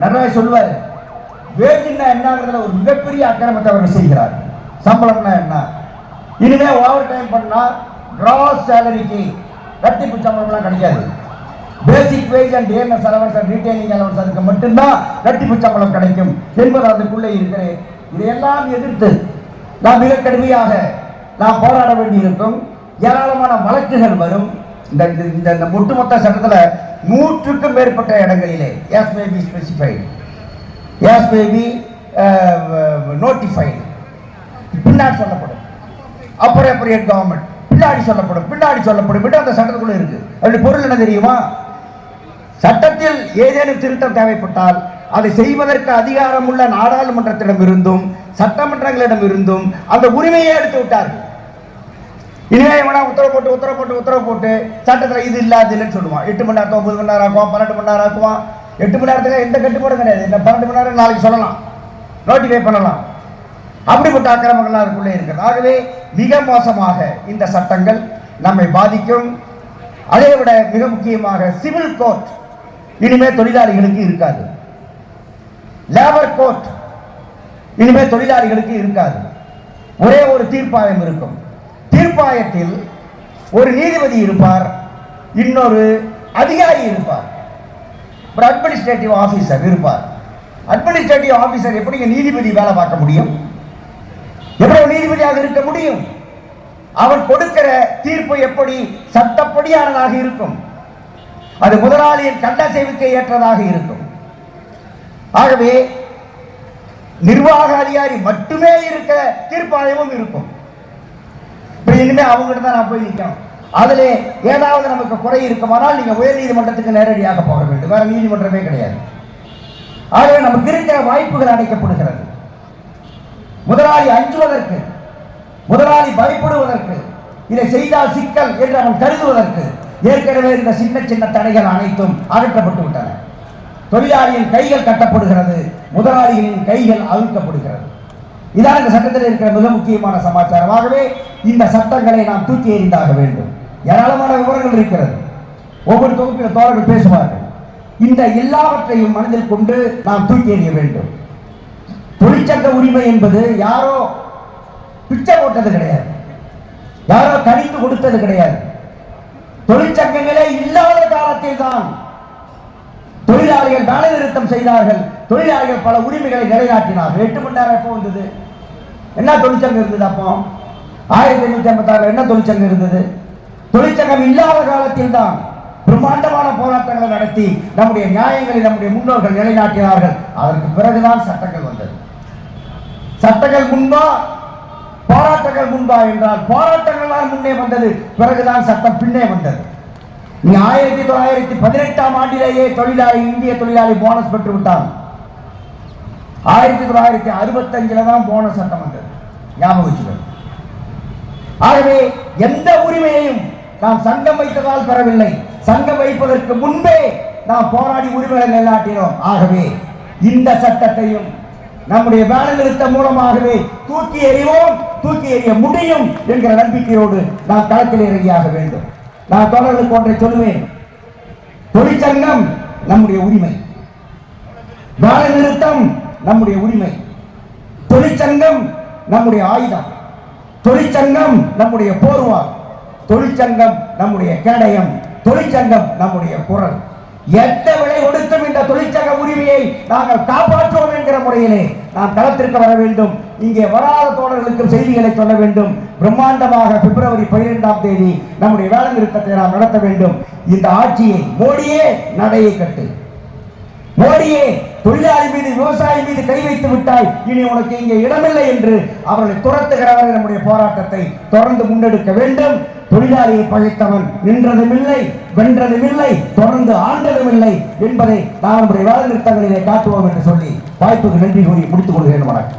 நடராஜ் சொல்லுவார் வேஜின்னா என்னங்கிறதுல ஒரு மிகப்பெரிய அக்கிரமத்தை அவர் செய்கிறார் சம்பளம்னா என்ன? இனிமே ஓவர் டைம் பண்ணா கிராஸ் சேலரிக்கு ரத்திப்பு சம்பளம்லாம் கிடைக்காது. Basic wage and ANS allowance and retaining allowance அதுக்கு மட்டும்தான் ரெட்டிப்பு சம்பளம் கிடைக்கும். என்பது அதுக்குள்ளே இருக்கிறேன் இதையெல்லாம் எதிர்த்து நான் மிக கடுமையாக நாம் போராட வேண்டியிருக்கும். ஏராளமான வழக்குகள் வரும். இந்த இந்த- இந்த இந்த ஒட்டுமொத்த சட்டத்தில் நூற்றுக்கும் மேற்பட்ட இடங்களிலே as may be specified as may be notified பின்னாடி சொல்லப்படும். அப்புறம் அப்ரோப்ரியேட் கவர்மெண்ட் பின்னாடி சொல்லப்படும். பின்னாடி சொல்லப்படும். விட அந்த சட்டத்துக்குள்ள இருக்கு. அப்படி பொருள் என்ன தெரியுமா? சட்டத்தில் ஏதேனும் திருத்தம் தேவைப்பட்டால் அதை செய்வதற்கு அதிகாரம் உள்ள நாடாளுமன்றத்திடம் இருந்தும் சட்டமன்றங்களிடம் இருந்தும் அந்த உரிமையை எடுத்து விட்டார்கள். இனிமே இவனா உத்தரவு போட்டு உத்தரவு போட்டு உத்தரவு போட்டு சட்டத்தில் இது இல்லை அது இல்லைன்னு சொல்லுவான். எட்டு மணி நேரத்தை ஒன்பது மணி நேரம் ஆக்குவான் பன்னெண்டு மணி நேரம் ஆக்குவான். எட்டு மணி நேரத்துக்கு எந்த கட்டுப்பாடும் கிடையாது. இந்த பன்னெண்டு மணி நேரம் நாளைக்கு சொல்லலாம். நோட்டிஃபை பண்ணலாம். அப்படிப்பட்ட அக்கிரமங்கள்லாம் அதுக்குள்ளே இருக்கிறது ஆகவே மிக மோசமாக இந்த சட்டங்கள் நம்மை பாதிக்கும். அதை விட மிக முக்கியமாக சிவில் கோர்ட் இனிமே தொழிலாளிகளுக்கு இருக்காது. லேபர் கோர்ட் இனிமே தொழிலாளிகளுக்கு இருக்காது. ஒரே ஒரு தீர்ப்பாயம் இருக்கும். தீர்ப்பாயத்தில் ஒரு நீதிபதி இருப்பார் இன்னொரு அதிகாரி இருப்பார். ஒரு அட்மினிஸ்ட்ரேட்டிவ் ஆஃபீஸர் இருப்பார். அட்மினிஸ்ட்ரேட்டிவ் ஆஃபீஸர் எப்படி நீதிபதி வேலை பார்க்க முடியும்? எவ்வளவு நீதிபதியாக இருக்க முடியும்? அவர் கொடுக்கிற தீர்ப்பு எப்படி சட்டப்படியானதாக இருக்கும்? அது முதலாளியின் கண்டசைவுக்கு ஏற்றதாக இருக்கும். ஆகவே நிர்வாக அதிகாரி மட்டுமே இருக்க தீர்ப்பாயமும் இருக்கும். இனிமே அவங்ககிட்ட தான் நான் போய் நிற்கணும் அதிலே ஏதாவது நமக்கு குறை இருக்குமானால் நீங்க உயர் நீதிமன்றத்துக்கு நேரடியாக போக வேண்டும். வேற நீதிமன்றமே கிடையாது. ஆகவே நமக்கு இருக்கிற வாய்ப்புகள் அடைக்கப்படுகிறது. முதலாளி அஞ்சுவதற்கு முதலாளி பயப்படுவதற்கு இதை செய்தால் சிக்கல் என்று அவன் கருதுவதற்கு ஏற்கனவே இந்த சின்ன சின்ன தடைகள் அனைத்தும் அகற்றப்பட்டு விட்டன. தொழிலாளியின் கைகள் கட்டப்படுகிறது முதலாளிகளின் கைகள் அழுக்கப்படுகிறது இதான் இந்த சட்டத்தில் இருக்கிற மிக முக்கியமான சமாச்சாரமாகவே இந்த சட்டங்களை நாம் தூக்கி எறிந்தாக வேண்டும். ஏராளமான விவரங்கள் இருக்கிறது. ஒவ்வொரு தொகுப்பில் தோழர்கள் பேசுவார்கள். இந்த எல்லாவற்றையும் மனதில் கொண்டு நாம் தூக்கி எறிய வேண்டும். தொழிற்சங்க உரிமை என்பது யாரோ பிச்சை போட்டது கிடையாது. யாரோ கணித்து கொடுத்தது கிடையாது. தொழிற்சங்கங்களே இல்லாத காலத்தில் தான் தொழிலாளிகள் வேலை நிறுத்தம் செய்தார்கள். தொழிலாளிகள் பல உரிமைகளை நிலைநாட்டினார்கள் எட்டு மணி நேரம் எப்போ வந்தது? என்ன தொழிற்சங்கம் இருந்தது அப்போ? ஆயிரத்தி எண்ணூத்தி ஐம்பத்தாறு என்ன தொழிற்சங்கம் இருந்தது? தொழிற்சங்கம் இல்லாத காலத்தில் தான் பிரம்மாண்டமான போராட்டங்களை நடத்தி நம்முடைய நியாயங்களை நம்முடைய முன்னோர்கள் நிலைநாட்டினார்கள். அதற்கு பிறகுதான் சட்டங்கள் வந்தது. சட்டங்கள் முன்பா போராட்டங்கள் முன்பா என்றால் போராட்டங்களால் முன்னே வந்தது. பிறகுதான் சட்டம் பின்னே வந்தது. நீ ஆயிரத்தி தொள்ளாயிரத்தி பதினெட்டாம் ஆண்டிலேயே தொழிலாளி இந்திய தொழிலாளி போனஸ் பெற்று விட்டான் ஆயிரத்தி தொள்ளாயிரத்தி அறுபத்தஞ்சில தான் போன சட்டம் வந்தது. ஞாபகம் வச்சுக்கணும் ஆகவே எந்த உரிமையையும் நாம் சங்கம் வைத்ததால் பெறவில்லை. சங்கம் வைப்பதற்கு முன்பே நாம் போராடி உரிமைகளை நிலைநாட்டினோம் ஆகவே இந்த சட்டத்தையும் நம்முடைய வேலை நிறுத்தம் மூலமாகவே தூக்கி எறிவோம் தூக்கி எறிய முடியும் என்கிற நம்பிக்கையோடு நாம் களத்தில் இறங்கியாக வேண்டும். நான் தொடர்களுக்கு ஒன்றை சொல்லுவேன். தொழிற்சங்கம் நம்முடைய உரிமை. வேலை நிறுத்தம் நம்முடைய உரிமை. தொழிற்சங்கம் நம்முடைய ஆயுதம். தொழிற்சங்கம் நம்முடைய போர்வா. தொழிற்சங்கம் நம்முடைய கேடயம். தொழிற்சங்கம் நம்முடைய குரல். எந்த விலை கொடுத்தும் இந்த தொழிற்சங்க உரிமையை நாங்கள் காப்பாற்றுவோம் என்கிற முறையிலே நாம் களத்திற்கு வர வேண்டும். இங்கே வராத தோழர்களுக்கும் செய்திகளை சொல்ல வேண்டும். பிரம்மாண்டமாக பிப்ரவரி பனிரெண்டாம் தேதி நம்முடைய வேலை நிறுத்தத்தை நாம் நடத்த வேண்டும். இந்த ஆட்சியை மோடியே நடையை கட்டு. மோடியே தொழிலாளி மீது விவசாயி மீது கை வைத்து விட்டாய் இனி உனக்கு இங்கே இடமில்லை என்று அவர்களை துரத்துகிறவரை நம்முடைய போராட்டத்தை தொடர்ந்து முன்னெடுக்க வேண்டும். தொழிலாளியை பழைத்தவன் நின்றதுமில்லை வென்றதுமில்லை தொடர்ந்து ஆண்டதுமில்லை என்பதை நாம் நம்முடைய வேலை நிறுத்தங்களிலே காட்டுவோம் என்று சொல்லி வாய்ப்புக்கு நன்றி கூறி முடித்துக் கொள்கிறேன் வணக்கம்.